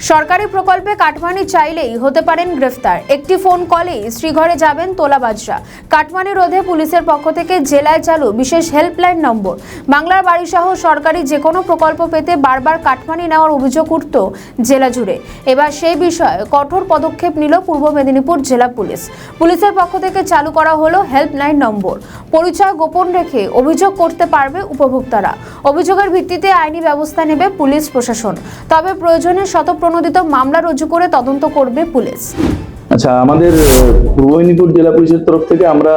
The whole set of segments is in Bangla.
সরকারি প্রকল্পে কাটমানি চাইলেই হতে পারেন গ্রেফতার। একটি ফোন কলেই শ্রীঘরে যাবেন তোলাবাজরা। কাটমানি রোধে পুলিশের পক্ষ থেকে জেলায় চালু বিশেষ হেল্পলাইন নম্বর। বাংলার বাড়িসহ সরকারি যে কোনো প্রকল্প পেতে বারবার কাটমানি নেওয়ার অভিযোগ উঠত জেলা জুড়ে। এবার সেই বিষয়ে কঠোর পদক্ষেপ নিল পূর্ব মেদিনীপুর জেলা পুলিশ। পুলিশের পক্ষ থেকে চালু করা হলো হেল্পলাইন নম্বর। পরিচয় গোপন রেখে অভিযোগ করতে পারবে উপভোক্তারা। অভিযোগের ভিত্তিতে আইনি ব্যবস্থা নেবে পুলিশ প্রশাসন। তবে প্রয়োজনে শতপ্রণোদিত মামলা রুজু করে তদন্ত করবে পুলিশ। আচ্ছা আমাদের পূর্ব মেদিনীপুর জেলা পুলিশের তরফ থেকে আমরা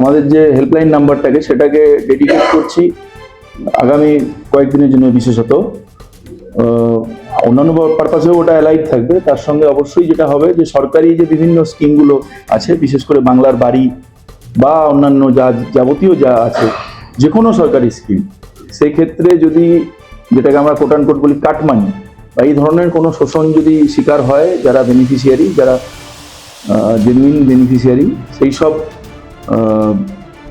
আমাদের যে হেল্পলাইন নাম্বারটাকে সেটাকে ডেডিকেট করছি আগামী কয়েকদিনের জন্য বিশেষত। অন্যান্য পারপাসেও ওটা অ্যালাইভ থাকবে। তার সঙ্গে অবশ্যই যেটা হবে যে সরকারি যে বিভিন্ন স্কিমগুলো আছে, বিশেষ করে বাংলার বাড়ি বা অন্যান্য যা যাবতীয় যা আছে যে কোনো সরকারি স্কিম সেই ক্ষেত্রে যদি যেটাকে আমরা কোট কোট বলি কাটমানি বা এই ধরনের কোনো শোষণ যদি শিকার হয়, যারা বেনিফিশিয়ারি যারা জেনুইন বেনিফিশিয়ারি সেই সব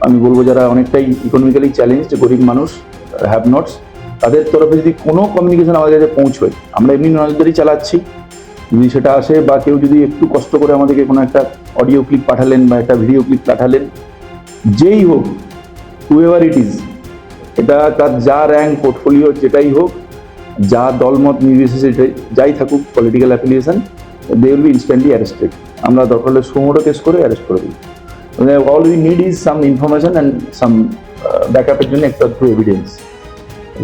আমি বলব যারা অনেকটাই ইকোনমিক্যালি চ্যালেঞ্জ গরিব মানুষ হ্যাভ নটস তাদের তরফে যদি কোনো কমিউনিকেশন আমাদের কাছে পৌঁছয়, আমরা এমনি নজরদারি চালাচ্ছি, যদি সেটা আসে বা কেউ যদি একটু কষ্ট করে আমাদেরকে কোনো একটা অডিও ক্লিপ পাঠালেন বা একটা ভিডিও ক্লিপ পাঠালেন, যেই হোক হু এভার ইট ইজ এটা তার যা র্যাঙ্ক পোর্টফোলিও যেটাই হোক যা দলমত নির্বিশেষে যাই থাকুক political affiliation they will be instantly arrested আমরা দরকার হলে সুমোটো কেস করে অ্যারেস্ট করে দিই। All we need is some information and some ব্যাকআপের জন্য একটা ট্রু এভিডেন্স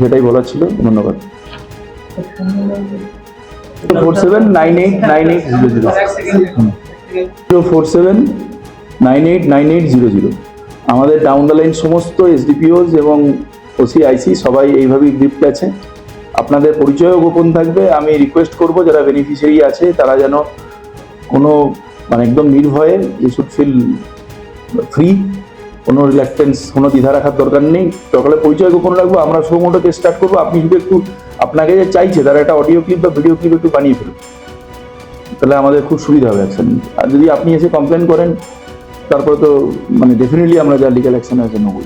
সেটাই বলার ছিল, ধন্যবাদ। Four seven nine eight nine eight zero zero zero four seven nine eight nine eight zero zero আমাদের ডাউন দ্য লাইন সমস্ত এসডিপিওস এবং ওসিআইসি সবাই এইভাবেই গ্রিপ্ট আছে আপনাদের পরিচয়ও গোপন থাকবে। আমি রিকোয়েস্ট করব যারা বেনিফিশিয়ারি আছে, তারা যেন কোনো মানে একদম নির্ভয়ে ইউ শুড ফিল ফ্রি কোনো রিল্যাক্টেন্স কোনো দ্বিধা রাখার দরকার নেই। সকালে পরিচয় গোপন রাখব, আমরা সমোটোকে স্টার্ট করব। আপনি যদি একটু আপনাকে যে চাইছে, তারা একটা অডিও ক্লিপ বা ভিডিও ক্লিপ একটু বানিয়ে ফেলুন তাহলে আমাদের খুব সুবিধা হবে অ্যাকশন আর যদি আপনি এসে কমপ্লেন করেন, তারপরে তো মানে ডেফিনেটলি আমরা যা লিগাল অ্যাকশন আছে, নেবই।